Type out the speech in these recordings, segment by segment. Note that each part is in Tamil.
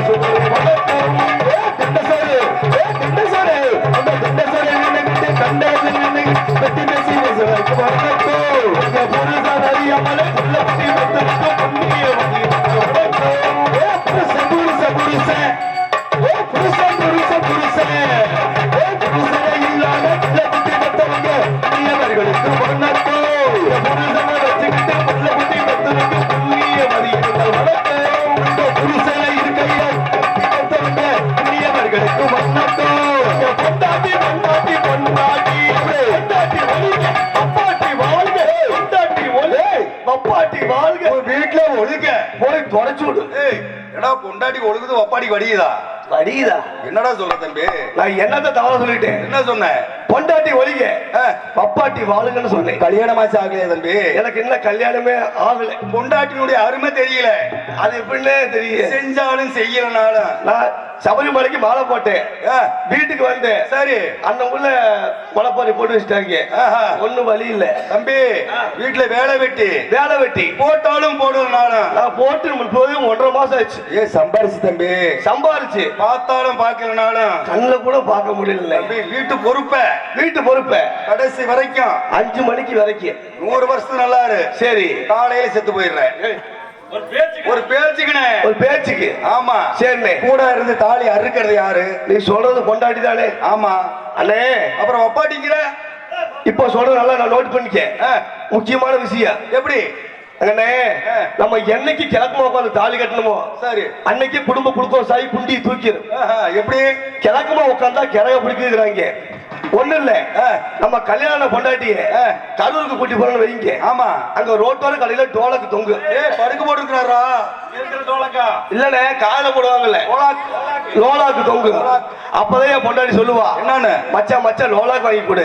Thank you. ஒழுகுது ஒப்பாடி வடியுதா? வடியுதா? என்னடா சொல்ற தம்பி? நான் என்னத்த தவற சொல்லிட்டேன்? என்ன சொன்ன? பொண்டாட்டி ஒழிக ஆ, பப்பாட்டி வாழுங்கன்னு சொன்னேன் கல்யாணமாச்சு ஆகலையா தம்பி? எனக்கு இன்னும் கல்யாணமே ஆகல. பொண்டாட்டினுடைய அருமை தெரியல. அது எப்படின்னே தெரியும் செஞ்சாலும் செய்யலனாலும். நான் சபரிமலைக்கு மாலை போட்டேன். வீட்டுக்கு வந்தேன். சரி. அண்ணன் உள்ள முளைப்பாரி போட்டு வச்சுட்டாங்க. ஒண்ணும் வழி இல்ல. தம்பி வீட்டுல வேலை வெட்டி. வேலை வெட்டி. போட்டாலும் போடலனாலும். நான் போட்டு முப்பது ஒன்றரை மாசம் ஆச்சு. ஏ சம்பாரிச்சு தம்பி. சம்பாரிச்சு. பார்த்தாலும் பார்க்கலனாலும். கண்ணுல கூட பார்க்க முடியல. தம்பி வீட்டு பொறுப்ப. வீட்டு பொறுப்ப. கடைசி வரைக்கும். அஞ்சு மணிக்கு வரைக்கும். நூறு வருஷத்துக்கு நல்லா இரு சரி. காலையில செத்து போயிடுறேன். ஒரு பேச்சுக்கினே ஒரு பேச்சுக்கு. ஆமா. சரிண்ணே கூட இருந்து தாலி அறுக்கிறது யாரு? நீ சொல்றது கொண்டாடி தானே? ஆமா. அண்ணே. அப்புறம் ஒப்பாட்டிங்கிற இப்போ சொல்றது நல்லா நான் நோட் பண்ணிக்க. முக்கியமான விஷயம். எப்படி? அண்ணே. நம்ம என்னைக்கு கிழக்குமா உட்காந்து தாலி கட்டணுமோ சரி. அன்னைக்கு குடும்ப குளுக்கோஸ் ஆகி குண்டி தூக்கிடும் எப்படி? கிழக்குமா உட்காந்தா கிழக பிடிக்கிறாங்க ஒண்ணு இல்ல. நம்ம கல்யாண பொண்டாட்டிய. கரூருக்கு கூட்டி போறோம்னு வைங்க. ஆமா. அங்க ரோட்டோர கடையில டோலக்கு தொங்கு. ஏ படுக்க போட்டுருக்காரா இல்லனே காலைல போடுவாங்கல்ல. லோலாக்கு. தொங்கு. அப்பதான் என் பொண்டாட்டி சொல்லுவா என்னன்னு மச்சான் மச்சான் லோலாக்கு வாங்கி கொடு.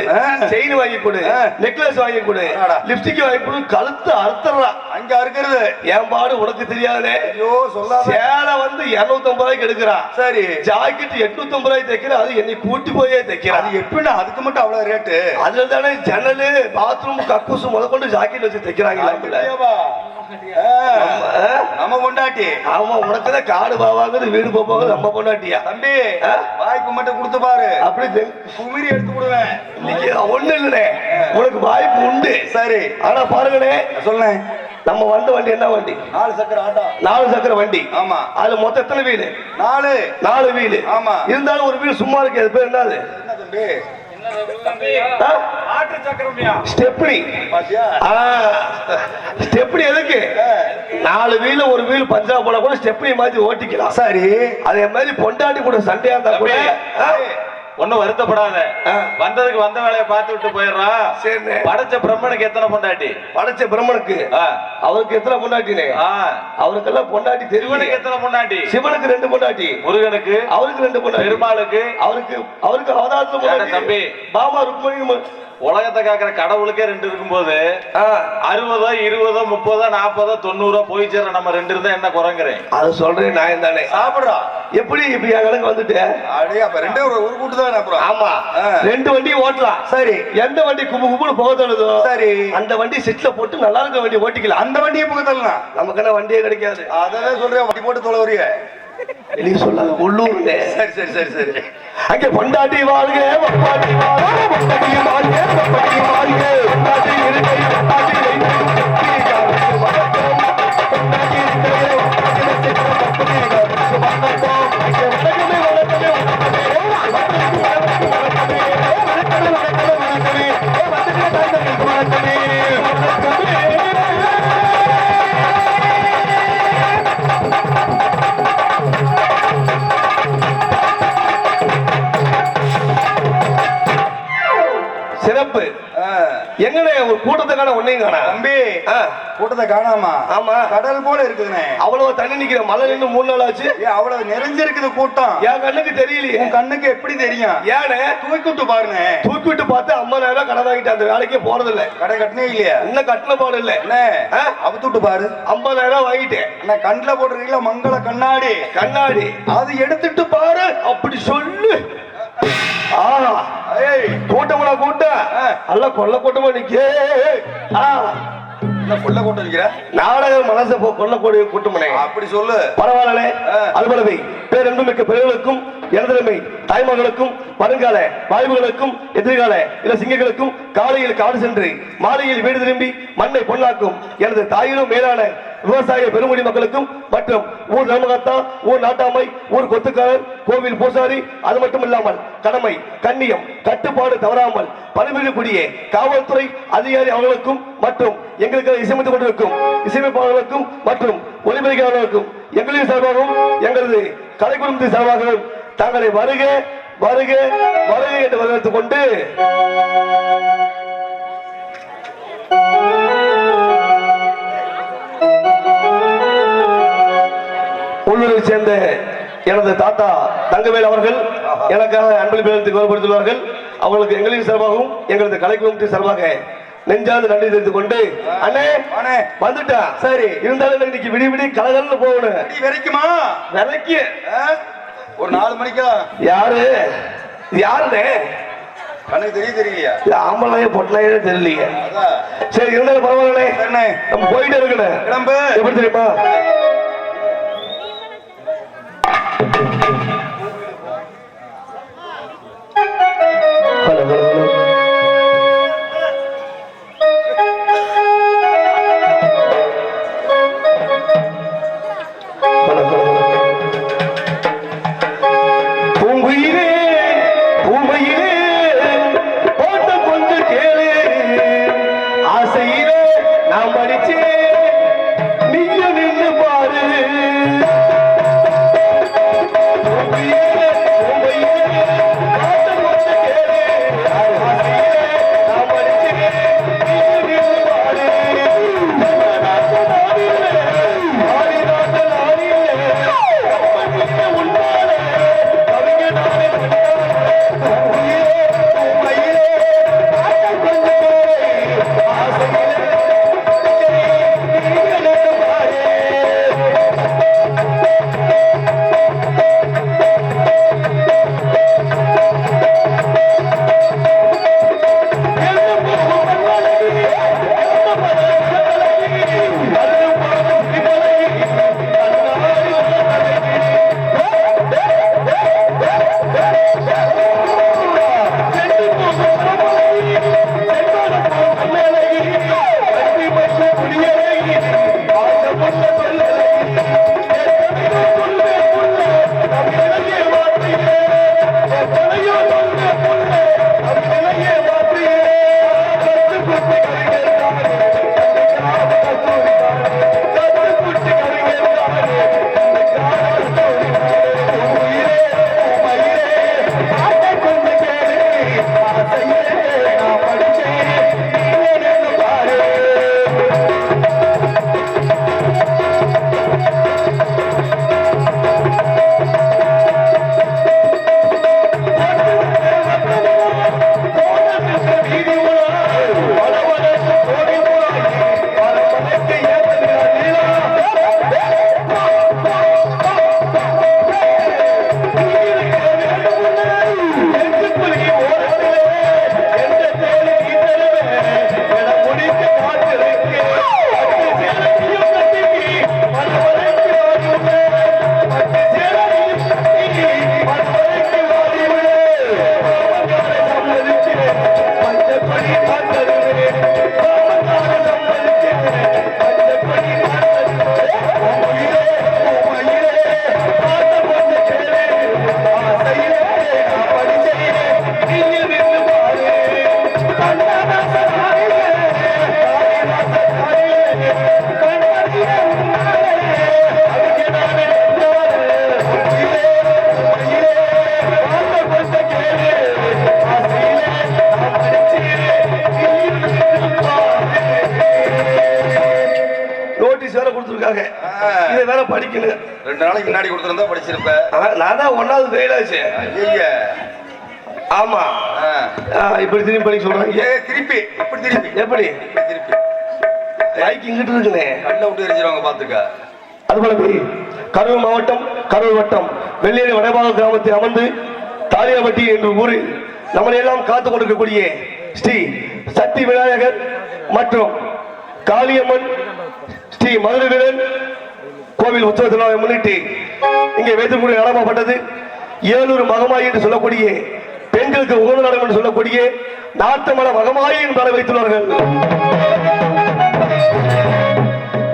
செயின் வாங்கி கொடு. நெக்லஸ் வாங்கி கொடு. லிப்ஸ்டிக் வாங்கி கொடு. கழுத்து அறுத்துறா அங்க அறுக்கிறது என் பாடு உனக்கு தெரியாதே. ஐயோ சொல்லாத. சேலை வந்து இருநூத்தி ஐம்பது ரூபாய்க்கு எடுக்கிறா சரி. ஜாக்கெட் எட்நூத்தி ஐம்பது ரூபாய்க்கு தைக்கிற அது என்னை கூட்டி போயே தைக்கிறா அது எப்படின்னா அதுக்கு மட்டும் அவ்வளவு ரேட்டு அதுல தானே ஜன்னலு பாத்ரூம் கக்கூசு முதற்கொண்டு ஜாக்கெட் வச்சு தைக்கிறாங்க நம்ம பொண்டாட்டி. ஆமா உனக்குதான் காடு பாவாங்குது வீடு போவாங்குது நம்ம பொண்டாட்டியா? தம்பி? வாய்ப்பு மட்டும் கொடுத்து பாரு. அப்படி குமிரி எடுத்து விடுவேன் ஒண்ணு இல்லனே உனக்கு வாய்ப்பு உண்டு. சரி. ஆனா பாருங்கண்ணே சொல்லேன். நம்ம வந்த வண்டி என்ன வண்டி? நாலு சக்கர ஆட்டோ. நாலு சக்கர வண்டி. ஆமா. அதுல மொத்தம் எத்தனை வீடு? நாலு. நாலு வீடு. ஆமா. இருந்தாலும் ஒரு வீடு சும்மா இருக்கு அது பேர் என்னது? என்ன தம்பி? ஆ? ஆட்டு சக்கரமியா? ஸ்டெப்னி. பாத்தியா? ஆ, ஸ்டெப்னி எதுக்கு? நாலு வீல் ஒரு வீல் பஞ்சாப் போனா கூட ஸ்டெப்னி மாதிரி ஓட்டிக்கலாம். சரி. அதே மாதிரி பொண்டாட்டி கூட சண்டையா இருந்தா கூட ஒண்ணும் வருத்தப்படாத. வந்ததுக்கு வந்த வேலையை பார்த்து விட்டு போயிடுறான் சரிண்ணே. படைச்ச பிரம்மனுக்கு எத்தனை பொண்டாட்டி? படைச்ச பிரம்மனுக்கு. அவருக்கு எத்தனை பொண்டாட்டினே. அவருக்கெல்லாம் பொண்டாட்டி தெரியும். எத்தனை பொண்டாட்டி? சிவனுக்கு ரெண்டு பொண்டாட்டி. முருகனுக்கு. அவருக்கு ரெண்டு பொண்டாட்டி. பெருமாளுக்கு. அவருக்கு அவருக்கு பொண்டாட்டி. தம்பி? பாமா ருக்மணி உலகத்தை காக்கிற கடவுளுக்கே ரெண்டு இருக்கும்போது அறுபதோ இருபதோ முப்பதோ நாற்பதோ தொண்ணூறோ போய் சேர நம்ம ரெண்டு இருந்தா என்ன குறைங்கிறேன்? அது சொல்றேன் நான் தானே. சாப்பிடுறா. எப்படி இப்படி என் கணக்கு வந்துட்டேன் அப்படியே அப்ப ரெண்டே ஒரு ஒரு கூட்டு தான் அப்புறம்? ஆமா. ரெண்டு வண்டி ஓட்டலாம். சரி. எந்த வண்டி கும்பு கும்புன்னு போக தோணுதோ சரி. அந்த வண்டி செட்ல போட்டு நல்லா இருக்க வண்டி ஓட்டிக்கலாம். அந்த வண்டியை புகத்தலாம் நமக்கு என்ன வண்டியே கிடைக்காது. அதான் சொல்றேன் வண்டி போட்டு தொலைவரிய வெளியே சொல்லாத. உள்ளூர்னு சரி சரி சரி சரி. அங்கே பொண்டாட்டி வாழ்க பொண்டாட்டி வாழ்க பொண்டாட்டி வாழ்க பொண்டாட்டி வாழ்க. எங்கண்ணே ஒரு கூட்டத்தை காண ஒன்னையும் காணா? தம்பி கூட்டத்தை காணாமா? ஆமா. கடல் போல இருக்குதுண்ணே அவ்வளவு தண்ணி நிக்கிற மழை நின்று மூணு நாள் ஆச்சு. அவ்வளவு நிறைஞ்சிருக்குது கூட்டம். என் கண்ணுக்கு தெரியலையே. கண்ணுக்கு எப்படி தெரியும்? ஏனே? தூக்கி விட்டு பாருங்க தூக்கி விட்டு பார்த்து ஐம்பதாயிரம் ரூபாய் கடன் வாங்கிட்டு அந்த வேலைக்கே போறது இல்ல கடை கட்டினே இல்லையா? இன்னும் கட்டின பாடு இல்ல. என்ன? அவுத்து விட்டு பாரு. ஐம்பதாயிரம் ரூபாய் வாங்கிட்டேன். அண்ணா கண்ணுல போட்டுருக்கீங்களா மங்கள கண்ணாடி? கண்ணாடி. அது எடுத்துட்டு பாரு. அப்படி சொல்லு. ஏய் கூட்டமா. அல்ல கொல்ல கூட்டமா நிக்க கொல்ல கூட்டம் வைக்கிற நாடக மனசை போ- கொல்லக்கூடிய கூட்டமனே அப்படி சொல்லு. பரவாயில்லே. ஆ. அதுபோலவே பேரன்புமிக்க பெரியவர்களுக்கும் எனதருமை தாய்மகளுக்கும் வருங்கால வாய்வுகளுக்கும் எதிர்கால இள சிங்கங்களுக்கும் காலையில் காடு சென்று மாலையில் வீடு திரும்பி மண்ணை பொன்னாக்கும் எனது தாயிலும் மேலான விவசாய பெருங்குடி மக்களுக்கும் மற்றும் ஊர் நமகத்தா ஊர் நாட்டாமை ஊர் கொத்துக்காரர் கோவில் பூசாரி அது மட்டும் இல்லாமல் கடமை கண்ணியம் கட்டுப்பாடு தவறாமல் பணிபுரியக்கூடிய காவல்துறை அதிகாரி அவர்களுக்கும் மற்றும் எங்களுக்கு இசையமைத்துக் கொண்டிருக்கும் இசையமைப்பாளர்களுக்கும் மற்றும் ஒலிபரிக்காளர்களுக்கும் எங்களின் சார்பாகவும் எங்களது கலை குடும்பத்தின் சார்பாகவும் தங்களை வருக வருக வருக என்று வரவேற்றுக் கொண்டு சேர்ந்த எனது தாத்தா தங்கவேல் அவர்கள் எனக்காக அன்பளிப்பு கௌரவப்படுத்தியுள்ளார்கள் அவர்களுக்கு எங்களின் சார்பாகவும் எங்களது கலை குடும்பத்தின் சார்பாக நெஞ்சார்ந்த நன்றி தெரிவித்துக் கொண்டு அண்ணே வாணே. வந்துட்டா. சரி. இருந்தாலும் இன்னைக்கு விடி விடி கலகலன்னு போகணும். வரைக்குமா? விலைக்கு ஆ? ஒரு நாலு மணிக்கா? யாரு? யாருண்ணே கண்ணுக்கு தெரிய தெரியலையா? இது ஆம்பளையே பொட்டலையே தெரியலையே. சரி இருந்தாலும் பரவாயில்ல நம்ம போயிட்டு இருக்கணும். கிளம்பு. எப்படி தெரியுமா? படிக்கணும் ரெண்டு நாளைக்கு முன்னாடி கொடுத்துருந்தா படிச்சிருப்ப. ஆ, நான் தான் ஒன்னாவது ஃபெயில் ஆச்சு. ஐய ஆமா. இப்படி திரும்பி படிக்க சொல்றாங்க. திருப்பி. இப்படி திருப்பி. எப்படி? திருப்பி. மைக் இங்கிட்டு இருக்குனே. கண்ணை விட்டு எரிஞ்சிருவாங்க பாத்துக்க அதுபோலவே கரூர் மாவட்டம் கரூர் வட்டம் வெள்ளேரி வடபாக கிராமத்தில் அமர்ந்து தாலியாபட்டி என்ற ஊரில் நம்மளை எல்லாம் காத்து கொண்டிருக்கக்கூடிய ஸ்ரீ சக்தி விநாயகர் மற்றும் காளியம்மன் ஸ்ரீ மதுரை வீரன் கோவில் உற்சவ திருநாளை முன்னிட்டு இங்கே வைத்திருக்கூடிய நடமாப்பட்டது ஏலூர் மகமாயி என்று சொல்லக்கூடிய பெண்களுக்கு உகந்த நடம் என்று சொல்லக்கூடிய நாட்டமல மகமாயி என்று வைத்துள்ளார்கள்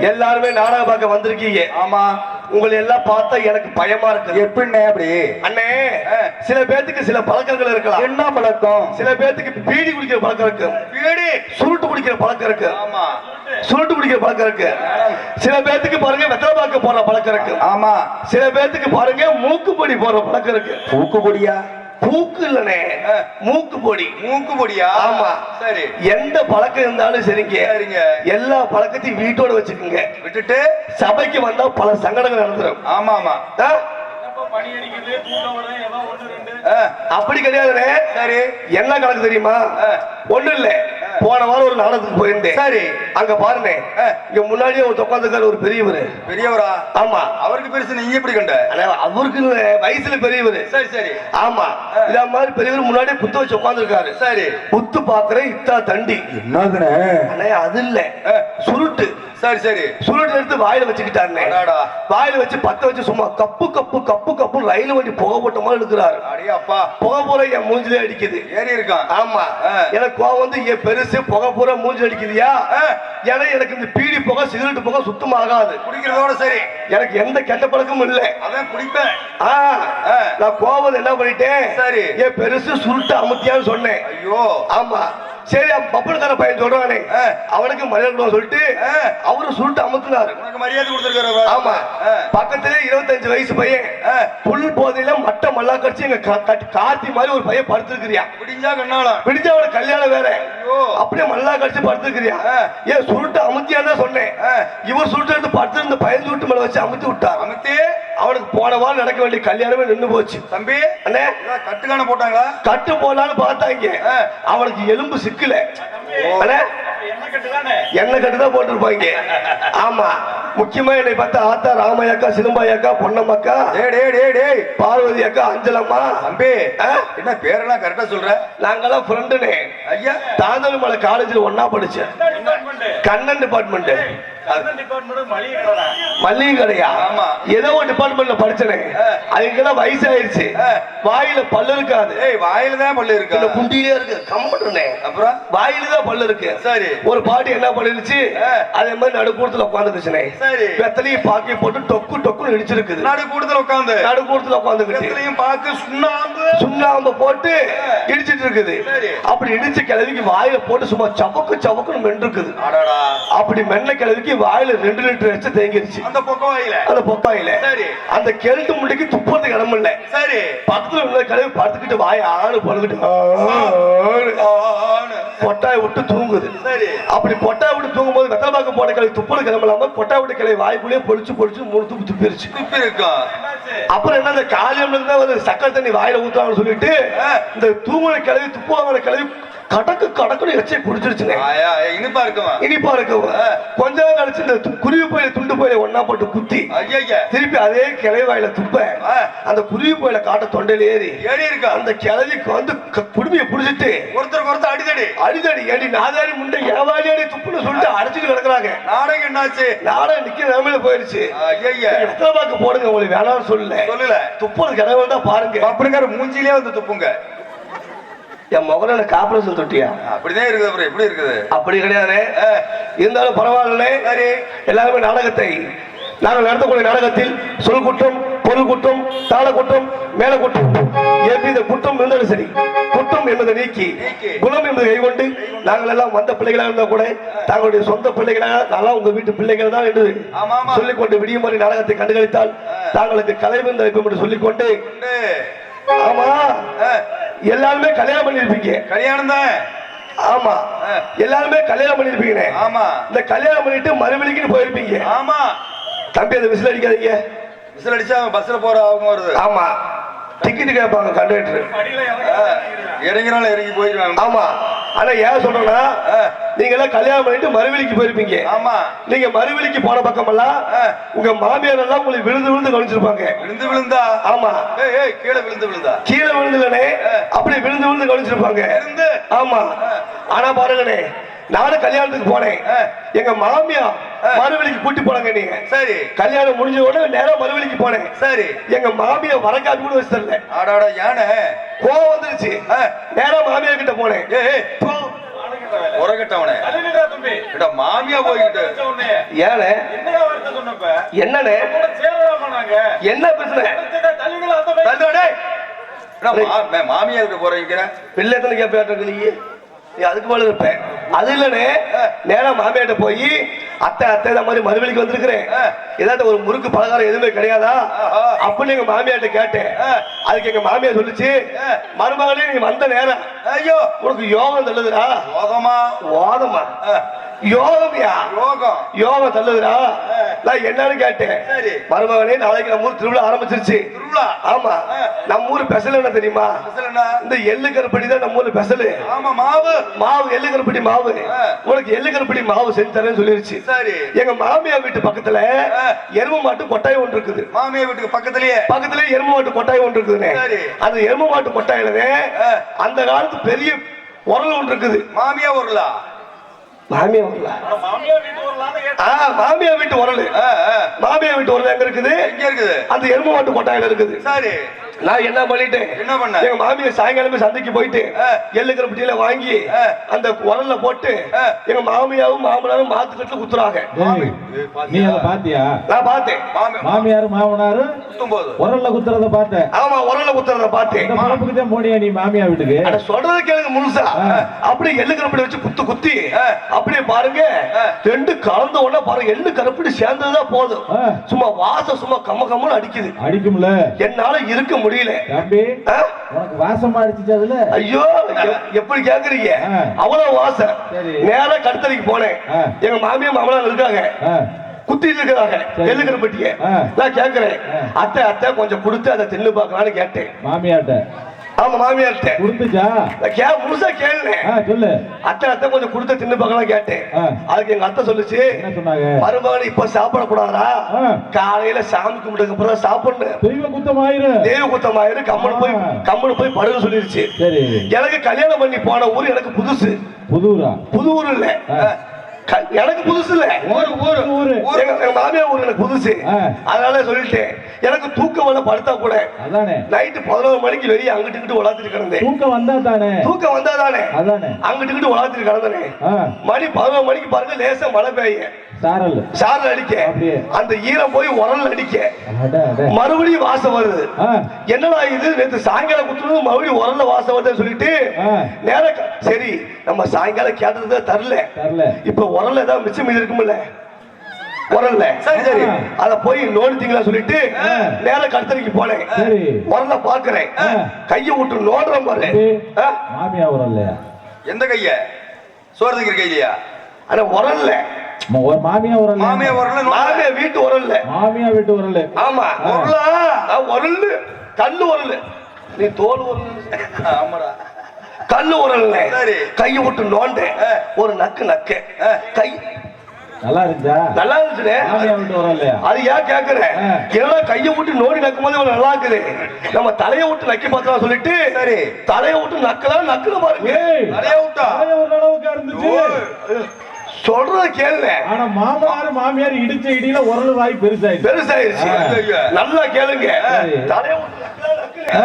எல்லாருமே நாடக பார்க்க வந்திருக்கீங்க. ஆமா. உங்களை எல்லாம் பார்த்தா எனக்கு பயமா இருக்கு எப்படிண்ணே அப்படி? அண்ணே சில பேத்துக்கு சில பழக்கங்கள் இருக்கலாம். என்ன பழக்கம்? சில பேத்துக்கு பீடி குடிக்கிற பழக்கம் இருக்கு. பீடி? சுருட்டு குடிக்கிற பழக்கம் இருக்கு. ஆமா. சுருட்டு குடிக்கிற பழக்கம் இருக்கு. சில பேத்துக்கு பாருங்க வெத்தலை பாக்க போற பழக்கம் இருக்கு. ஆமா. சில பேத்துக்கு பாருங்க மூக்கு பொடி போற பழக்கம் இருக்கு. பூக்கு பொடியா பூக்கு இல்லனே. ஆ. மூக்கு பொடி. மூக்கு பொடியா? ஆமா. சரி. எந்த பழக்கம் இருந்தாலும் சரிங்க. சரிங்க. எல்லா பழக்கத்தையும் வீட்டோட வச்சுக்கோங்க. விட்டுட்டு? சபைக்கு வந்தா பல சங்கடங்கள் நடந்துரும். ஆமா ஆமா அப்படி கிடையாதுனே. சரி. என்ன கணக்கு தெரியுமா? ஆ. ஒண்ணு இல்ல. போன வாரம் ஒரு நாடகத்துக்கு போயிருந்தேன். சரி. அங்க பாருங்க. இங்க முன்னாடியே ஒரு உட்காந்துக்காரு ஒரு பெரியவர். பெரியவரா? ஆமா. அவருக்கு பெருசு நீங்க எப்படி கண்ட? அவருக்கு வயசுல பெரியவர். சரி சரி. ஆமா. இத மாதிரி பெரியவர் முன்னாடியே புத்து வச்சு உட்காந்துருக்காரு சரி. புத்து பாக்குறேன் இத்தா தண்டி. அண்ணே அது இல்ல. சுருட்டு. சரி சரி. சுருட்டு எடுத்து வாயில வச்சுக்கிட்டாருனே. வாயில வச்சு பத்த வச்சு சும்மா கப்பு கப்பு கப்பு கப்பு ரயில் வண்டி புகை போட்ட மாதிரி எடுக்கிறாரு அப்பா புகை பூரா என் மூஞ்சிலே அடிக்குது. ஏறி இருக்கான். ஆமா. எனக்கு கோவம் வந்து என் பெருசு புகை பூரா மூஞ்சி அடிக்குதியா. ஏன்னா எனக்கு இந்த பீடி புகை சிகரெட் புகை சுத்தம் ஆகாது. குடிக்கிறதோட சரி. எனக்கு எந்த கெட்ட பழக்கமும் இல்ல. அதான் குடிப்பேன். நான் கோவம் என்ன பண்ணிட்டேன்? சரி. என் பெருசு சுருட்டு அமுத்தியான்னு சொன்னேன். ஐயோ. ஆமா. சரி பப்புனுக்கார பையன் சொல்றானே. அவனுக்கு மரியாதை சொல்லிட்டு. அவரு சுருட்டு அமுத்துனாரு மரியாதை கொடுத்துருக்காரு ஆமா. பக்கத்திலே இருபத்தஞ்சு வயசு பையன். புல் போதையில மட்ட மல்லா கடிச்சு எங்க கா- கா- கார்த்தி மாதிரி ஒரு பையன் படுத்திருக்கிறியா விடிஞ்சா கண்ணாலம் பிடிச்ச அவனுக்கு கல்யாணம் வேற. அப்படியே மல்லா கடிச்சு படுத்திருக்கிறியா. ஏன் சுருட்டு அமுத்தியான்னு தான் சொன்னேன். இவர் சுருட்டு எடுத்து படுத்திருந்த பையன் சுருட்டு மேல வச்சு அமுத்தி விட்டார் அமுத்தி அவனுக்கு போன வாரம் நடக்க வேண்டிய கல்யாணமே நின்னு போச்சு தம்பி அண்ணே கட்டுக்கான போட்டாங்களா கட்டு போடலான்னு பார்த்தாங்க. அவனுக்கு எலும்பு சிக்கல. கட்டுதானே எண்ணெய் கட்டு தான்? போட்டிருப்பாங்க. ஆமா. முக்கியமா என்னை பார்த்தா ஆத்தா ராமையாக்கா சிலம்பாயக்கா பொன்னம்மாக்கா பார்வதி அக்கா அஞ்சலம்மா. தம்பி ஆ? என்ன பேரெல்லாம் கரெக்டா சொல்ற? நாங்கெல்லாம் ஃப்ரெண்டுனே ஐயா. தாந்தமலை காலேஜில் ஒண்ணா படிச்சேன். கண்ணன் டிபார்ட்மெண்ட் மல்லிகை கடையா. ஏதோ ஒரு டிபார்ட்மெண்ட்ல படிச்சனே. அதுக்கெல்லாம் ஆ. வாயில பல்லு இருக்காது. ஏய் வாயில தான் பல்லு இருக்கா? குண்டியிலே இருக்கு. கம்பட்டுனே அப்புறம்? வாயில தான் பல்லு இருக்கு. சரி. ஒரு பாட்டி என்ன பண்ணிருச்சு. அதே மாதிரி நடுக்கூடத்துல உட்காந்துருச்சுனே சரி. வெத்தலையும் பாக்கி போட்டு டொக்கு டொக்குன்னு இடிச்சிருக்குது. நடு கூடத்துல உட்காந்து நடுக்கூடத்துல உட்காந்துக்கிட்டு வெத்தலையும் பாக்கு சுண்ணாம்பு. சுண்ணாம்பு போட்டு இடிச்சிட்டு இருக்குது சரி. அப்படி இடிச்ச கிழவிக்கு வாயில போட்டு சும்மா சவக்கு சவக்குன்னு அடடா. அப்படி மென்ன கிழவிக்கு வாயில ரெண்டு லிட்டர் வச்சு தேங்கிருச்சு. அந்த பக்கம் வாயில? அந்த பொத்தாயில சரி. அந்த கெழுத்து முட்டைக்கு துப்புறதுக்கு இடம் இல்ல. சரி. பக்கத்துல உள்ள கிழவி படுத்துக்கிட்டு வாய ஆணு ஆன்னு. பொட்டாய் விட்டு தூங்குது. சரி. அப்படி பொட்டாய் விட்டு தூங்கும் போது வெத்தலை பாக்க போட்ட கிளவி துப்புறது கிளம்பலாம பொட்டாய் விட்டு கிளவி வாய்க்குள்ளேயே பொழிச்சு பொழிச்சு மூணு துப்பு துப்பிருச்சு. அப்புறம் என்ன இந்த காலியம் வந்து சக்கரை தண்ணி வாயில ஊத்துறாங்கன்னு சொல்லிட்டு. இந்த தூங்குற கிளவி துப்புவாங்க கிளவி கடக்கு கடக்குன்னு எச்சை குடிச்சிருச்சுனே ஆயா இனிப்பா இருக்குமா? இனிப்பா இருக்கவ ஆ. கொஞ்ச நேரம் கழிச்சு இந்த குருவி போயில துண்டு போயில ஒன்னா போட்டு குத்தி திருப்பி அதே கிளை வாயில துப்ப. அந்த குருவி போயில காட்ட தொண்டையில ஏறி ஏறி இருக்கா? அந்த கிளவிக்கு வந்து குடுமையை புடிச்சிட்டு ஒருத்தருக்கு ஒருத்தர் அடிதடி. அடிதடி ஏடி நாதாரி முண்டை ஏவாடி அடி துப்புன்னு சொல்லிட்டு அடிச்சுட்டு கிடக்குறாங்க. நாடகம் என்னாச்சு? நாடகம் நிக்க நிலைமையில போயிருச்சு. எத்தனை பாக்கு போடுங்க உங்களுக்கு வேணாம்னு சொல்லல. சொல்லல. துப்புறது கிடவு தான் பாருங்க. அப்படிங்கிற மூஞ்சிலே வந்து துப்புங்க. என் முகல காப்பரேஷன் தொட்டியா அப்படிதான் இருக்குது அப்புறம். எப்படி இருக்குது? அப்படி கிடையாது. இருந்தாலும் பரவாயில்ல எல்லாருமே நாடகத்தை நாங்கள் நடத்தக்கூடிய நாடகத்தில் சொல் குற்றம் பொருள் குற்றம் தாள குற்றம் மேல குற்றம் எவ்வித குற்றம் இருந்தாலும் சரி. குற்றம் என்பதை நீக்கி. குணம் என்பதை கைகொண்டு நாங்கள் எல்லாம் வந்த பிள்ளைகளாக இருந்தா கூட தங்களுடைய சொந்த பிள்ளைகளாக நல்லா உங்க வீட்டு பிள்ளைகள் தான் என்று. சொல்லிக்கொண்டு விடியுமாறி நாடகத்தை கண்டுகளித்தால் தாங்களுக்கு கலைவந்த வைப்போம் என்று சொல்லிக்கொண்டு. ஆமா. எல்லாருமே கல்யாணம் பண்ணிருப்பீங்க கல்யாணம் தான். ஆமா. எல்லாருமே கல்யாணம் பண்ணிருப்பீங்க ஆமா. இந்த கல்யாணம் பண்ணிட்டு மறுவெளிக்குன்னு போயிருப்பீங்க. ஆமா. தம்பி அந்த விசில் அடிக்காதீங்க. விசில் அடிச்சா அவங்க பஸ்ல போற அவங்க வருது. ஆமா. டிக்கெட் கேட்பாங்க கண்டக்டர் இறங்கினாலும் இறங்கி போயிருவாங்க ஆமா. ஆனா ஏன் சொல்றேன்னா நீங்க எல்லாம் கல்யாணம் பண்ணிட்டு மறுவெளிக்கு போயிருப்பீங்க. ஆமா. நீங்க மறுவெளிக்கு போன பக்கமெல்லாம் ஆ. உங்க மாமியார் எல்லாம் உங்களுக்கு விழுந்து விழுந்து கவனிச்சிருப்பாங்க. விழுந்து விழுந்தா? ஆமா. கீழே விழுந்து விழுந்தா? கீழே விழுந்துலனே அப்படி விழுந்து விழுந்து கவனிச்சிருப்பாங்க. ஆமா. ஆனா பாருங்கண்ணே நானும் கல்யாணத்துக்கு போனேன். எங்க மாமியா மறுவெளிக்கு கூட்டி போனாங்க நீங்க சரி. கல்யாணம் முடிஞ்ச உடனே நேரம் மறுவெளிக்கு போனேன். சரி. எங்க மாமியா வரக்காப்பி கூட வச்சு தரல ஆடாடா யானை? கோவம் வந்துருச்சு. ஆ. நேரா மாமியார் கிட்ட போனேன். உரகட்டவனே மாமியா போய்கிட்டு. ஏனே நாங்க? என்ன பிரச்சனை? அடுத்ததா தள்ளுங்களா அந்த பையன்? தள்ளுடா டேய். ஏடா, மா- மே- மாமியா கிட்ட போறீங்க பிள்ளை எத்தனை கேட்பேன் நீ? நீ அதுக்கு மேல இருப்பேன் அது இல்லனே. நேரா மாமியாட்ட போய் அத்தை அத்தை இந்த மாதிரி மறுவெளிக்கு வந்திருக்கிறேன். ஏதாவது ஒரு முறுக்கு பலகாரம் எதுவுமே கிடையாதா. அப்படின்னு எங்க மாமியாட்ட கேட்டேன். அதுக்கு எங்க மாமியார் சொல்லுச்சு. மருமகளே நீ வந்த நேரம். ஐயோ. உனக்கு யோகம் தள்ளுதுடா. யோகமா? ஓதமா யோகம்யா? யோகம். யோகம் தள்ளுதுடா. நான் என்னன்னு கேட்டேன். சரி. மருமகனே நாளைக்கு நம்ம ஊர் திருவிழா ஆரம்பிச்சிருச்சு. திருவிழா? ஆமா. நம்ம ஊர் பெசல் என்ன தெரியுமா? இந்த எள்ளு கருப்படி தான் நம்ம ஊர்ல பெசலு ஆமா மாவு. மாவு எள்ளு கருப்படி மாவு. உனக்கு எள்ளு கருப்படி மாவு செஞ்சு தரேன்னு சொல்லிருச்சு. சரி. எங்க மாமியார் வீட்டு பக்கத்துல. எரும மாட்டு கொட்டாய் ஒன்று இருக்குது. மாமியா வீட்டுக்கு பக்கத்துலயே? பக்கத்துல எரும மாட்டு கொட்டாய் ஒன்று இருக்குதுண்ணே சரி. அந்த எரும மாட்டு கொட்டாயிலவே ஆ. அந்த காலத்து பெரிய உரல் ஒன்று இருக்குது. மாமியா உருளா மாமியார் உரலா? கேட்டேன். ஆ மாமியார் வீட்டு ஆ. மாமியார் வீட்டு உரல் எங்க இருக்குது எங்க இருக்குது அந்த எரும மாட்டு கொட்டாயில இருக்குது சரி நான் என்ன பண்ணிட்டேன் என்ன பண்ண? எங்க மாமியார் சாயங்காலமே சந்தைக்கு போயிட்டு ஆ. எள்ளு கருப்பட்டியில வாங்கி. அந்த உரல்ல போட்டு. எங்க மாமியாவும் மாமனாரும் மாத்துக்கட்டுல குத்துறாங்க மாமி டேய், ஏய், நீ அதை பாத்தியா நான் பார்த்தேன் மாமி மாமியார் மாமனாரு குத்தும் போது உரல்ல குத்துறத பார்த்தேன் ஆமா உரல்ல குத்துறத பார்த்தேன் பொழப்புக்கு தான் போனியா நீ மாமியார் வீட்டுக்கு அட சொல்றது கேளுங்க முழுசா. அப்படியே எள்ளு கருப்படி வச்சு குத்து குத்தி. அப்படியே பாருங்க. ரெண்டு கலந்த உடனே பாருங்க எள்ளு கருப்படி சேர்ந்ததுதான் போதும். சும்மா வாசம் சும்மா கம்ம கம்மன்னு அடிக்குது அடிக்கும்ல என்னால இருக்க முடியல தம்பி? உனக்கு வாசமா அடிச்சுச்சு அதுல ஐயோ எப்படி கேக்குறீங்க. அவ்வளவு வாசம். நேரா கடுத்தறைக்கு போனேன். எங்க மாமியா மாமனார் இருக்காங்க குத்திட்டு இருக்கிறாங்க. எள்ளுக்கிற பெட்டிய. நான் கேக்குறேன் ஆ. அத்தை அத்தை கொஞ்சம் கொடுத்து அதை தின்னு பார்க்கலாம்னு கேட்டேன் மாமியார்ட்ட ஆமா மாமியார்ட்ட. நான் கே முழுசா கேளுனேன். சொல்லு. அத்தை அத்தை கொஞ்சம் கொடுத்து தின்னு பார்க்கலாம் கேட்டேன். அதுக்கு எங்க அத்தை சொல்லுச்சு மருமகன் இப்ப சாப்பிடக்கூடாதா ஆ. காலையில சாமி கும்பிட்டதுக்கு அப்புறம் சாப்பிடணும். தெய்வ குத்தமாயிரு. தெய்வ குத்தமாயிரு கம்மனு போய். கம்மனு போய் படுன்னு சொல்லிருச்சு. எனக்கு கல்யாணம் பண்ணி போன ஊர் எனக்கு புதுசு. புது ஊர் இல்ல. ஆ. க- எனக்கு புதுசு இல்ல ஊரு. ஊரு. ஊரு. எங்க மாமியார் ஊர் எனக்கு புதுசு. அதனால சொல்லிட்டேன். எனக்கு தூக்கம் வர படுத்தா கூட நைட்டு பதினோரு மணிக்கு வெளியே அங்கிட்டு இங்கிட்டு உலாத்திட்டு கிடந்தேன். தூக்கம் வந்தா தானே? தூக்கம் வந்தாதானே அதானே. அங்கிட்டு இங்கிட்டு உலாத்திட்டு கிடந்தனே. மணி பதினோரு மணிக்கு பாருங்க லேசா மழை பெய்ய சாரல். சாரல் அடிக்க. அந்த ஈரம் போய் உரல் அடிக்க. அட அட. மறுபடியும் வாசம் வருது. என்னடா இது? நேத்து சாயங்காலம் குத்துறது மறுபடியும் உரல்ல வாசம் வருதுன்னு சொல்லிட்டு. நேர சரி நம்ம சாயங்காலம் கேட்டது தரல. இப்ப உரல்ல ஏதாவது மிச்சம் மீதி இருக்கும்ல உரல்ல. சரி சரி. அத போய் நோண்டிட்டீங்களா சொல்லிட்டு. நேர கடுத்தறைக்கு போனேன். சரி. உரல்ல பாக்குறேன். கையை விட்டு நோண்டுறேன் பாரு? மாமியா எந்த கைய? சோறு திங்கிற கையிலையா? ஆனா உரல்ல. ஒரு மாமியா உரம் மாமியா உரல மாமியா வீட்டு உரல்ல. மாமியா வீட்டு உரல் ஆமா. உரலா உரல் கல்லு உரல் நீ தோல் உரல் ஆமாடா. கல்லு உரல்ல. சரி. கையை விட்டு நோண்ட. ஆ. ஒரு நக்கு நக்க. ஆ. கை. நல்லா இருந்துச்சா? நல்லா வீட்டு இல்லையா அது ஏன் கேக்குற? ஆ. ஏன்னா கையை விட்டு நோடி நக்கும் போது நல்லா இருக்குது. நம்ம தலையை விட்டு நக்கி பார்த்தலாம் சொல்லிட்டு சரி. தலையை விட்டு நக்கலாம் நக்குல பாருங்க. விட்டா? தலைய ஒரு அளவுக்கு இருந்துச்சு சொல்றத கேளுங்க. ஆனா மாமனார் மாமியார் இடிச்ச இடியில உரல் வாய் பெருசாயிருச்சு ஆ. நல்லா கேளுங்க. நக்குல.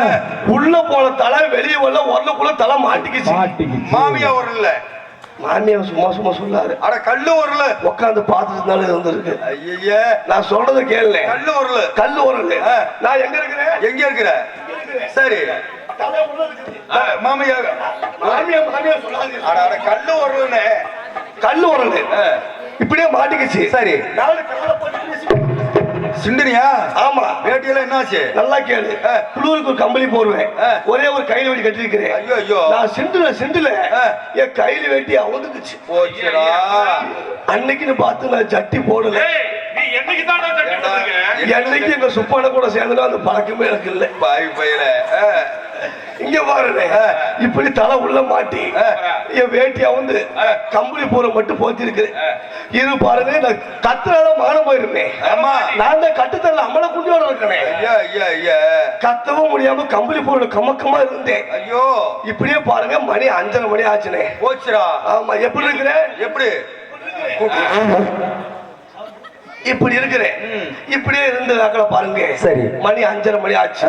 உள்ள போன தலை வெளியே வரல உரலுக்குள்ள தலை மாட்டிக்கிச்சு. மாட்டிக்கிச்சு. மாமியா உரல்ல. மாமியார் சும்மா சும்மா சொல்லாரு. அட கல்லு உரல. உட்காந்து பார்த்துட்டு இருந்திருக்கு ஐய நான் சொல்றத கேளு கல்லு உரல. கல்லு உரல். நான் எங்க இருக்கிறேன்? எங்க இருக்கிற? சரி. தலை மாமியா. மாமியார் மாமியார் சொல்லாதீங்க. அட அட கல்லு உரல்னு கல்லு உரல். இப்படியே மாட்டிக்கிச்சு. சரி. நாலு காலை போட்டு பேசி- சிண்டனியா ஆமா. வேட்டியெல்லாம் என்னாச்சு? நல்லா கேளு. குளூருக்கு ஒரு கம்பளி போடுவேன். ஒரே ஒரு கையில வெட்டி கட்டிருக்கிறேன் ஐயோ, ஐயோ. நான் சிண்டுல சிண்டுல. என் கையில வெட்டி அவுந்துக்குச்சு அன்னைக்குன்னு பார்த்து நான் ஜட்டி போடல. என்னைக்கு எங்க சுப்பான கூட சேர்ந்தனா அந்த பழக்கமே எனக்கு இல்லை. பாய் பையல இங்க பாருங்க இப்படி தலை உள்ள மாட்டி என் வேட்டியா வந்து கம்பளி பூரை மட்டும் போத்திருக்கு. இது பாருங்க நான் கத்துறால மானம் போயிருமே. ஆமா. நான் தான் கட்டுத்தரல அம்மளை குண்டியோட இருக்கேன் கத்தவும் முடியாம கம்பளி பூரோட கமக்கமா இருந்தேன். ஐயோ. இப்படியே பாருங்க மணி அஞ்சரை மணி ஆச்சுனே. போச்சுடா. ஆமா எப்படி இருக்கிறேன்? எப்படி? இப்படி இருக்கிறேன். இப்படியே இருந்ததாக்கள பாருங்க. சரி. மணி அஞ்சரை மணி ஆச்சு.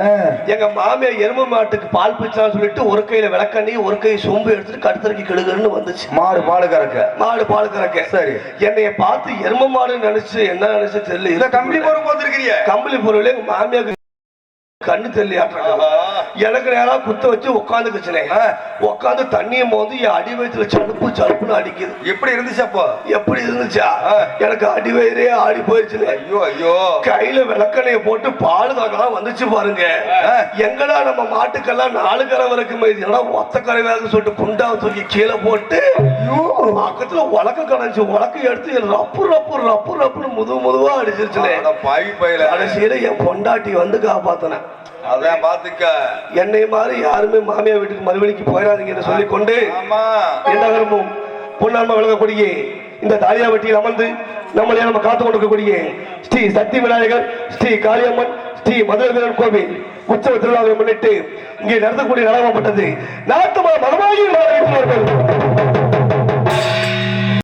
எங்க மாமியார் எருமை மாட்டுக்கு பால் பிச்சான்னு சொல்லிட்டு ஒரு கையில விளக்கண்ணி ஒரு கை சொம்பு எடுத்துட்டு கடுத்தரைக்கு கெடுகன்னு வந்துச்சு. மாடு பால் கறக்க. மாடு பால் கறக்க. சரி. என்னைய பார்த்து எருமை மாடுன்னு நினைச்சு என்ன நினைச்சு தெரியல. இந்த கம்பி போற போத்திருக்கிறிய கம்பளி பொருள் எங்க மாமியாருக்கு கண்ணு தெரியலையாட்டம் எனக்கு நேரா குத்த வச்சு உட்காந்துக்குச்சுனே. உட்காந்து தண்ணியை மோந்து என் அடி வயிற்றுல சலுப்பு சலுப்புன்னு அடிக்குது. எப்படி இருந்துச்சு அப்போ? எப்படி இருந்துச்சா. எனக்கு அடி வயிறே ஆடி போயிடுச்சுனே. ஐயோ ஐயோ. கையில விளக்கணைய போட்டு பால் காக்கலாம் வந்துச்சு பாருங்க. எங்கடா நம்ம மாட்டுக்கெல்லாம் நாலு கரை வரைக்கும் இது என்னடா ஒத்த கரை வேக சொல்லிட்டு குண்டாவை தூக்கி கீழே போட்டு பக்கத்துல உலக்க கடைஞ்சு உலக்க எடுத்து ரப்பு ரப்பு ரப்பு ரப்புன்னு முது முதுவா அடிச்சிருச்சுனே. அட பாவி பையில. கடைசியில என் பொண்டாட்டி வந்து காப்பாத்தினேன் அதான் பாத்துக்க. என்னை மாதிரி யாருமே மாமியார் வீட்டுக்கு மறுபடிக்கு போயிடாதீங்கன்னு சொல்லி கொண்டு ஆமா. என்ன விரும்பும் பொன்னாண்மை விளங்கக்கூடிய இந்த தாலியாவட்டியில் அமர்ந்து நம்மளே நம்ம காத்து கொண்டிருக்கக்கூடிய ஸ்ரீ சக்தி விநாயகர் ஸ்ரீ காளியம்மன் ஸ்ரீ மதுரை வீரன் கோவில் உற்சவ திருவிழாவை முன்னிட்டு இங்கே நடத்தக்கூடிய நடனப்பட்டது நாட்டு மதமாகி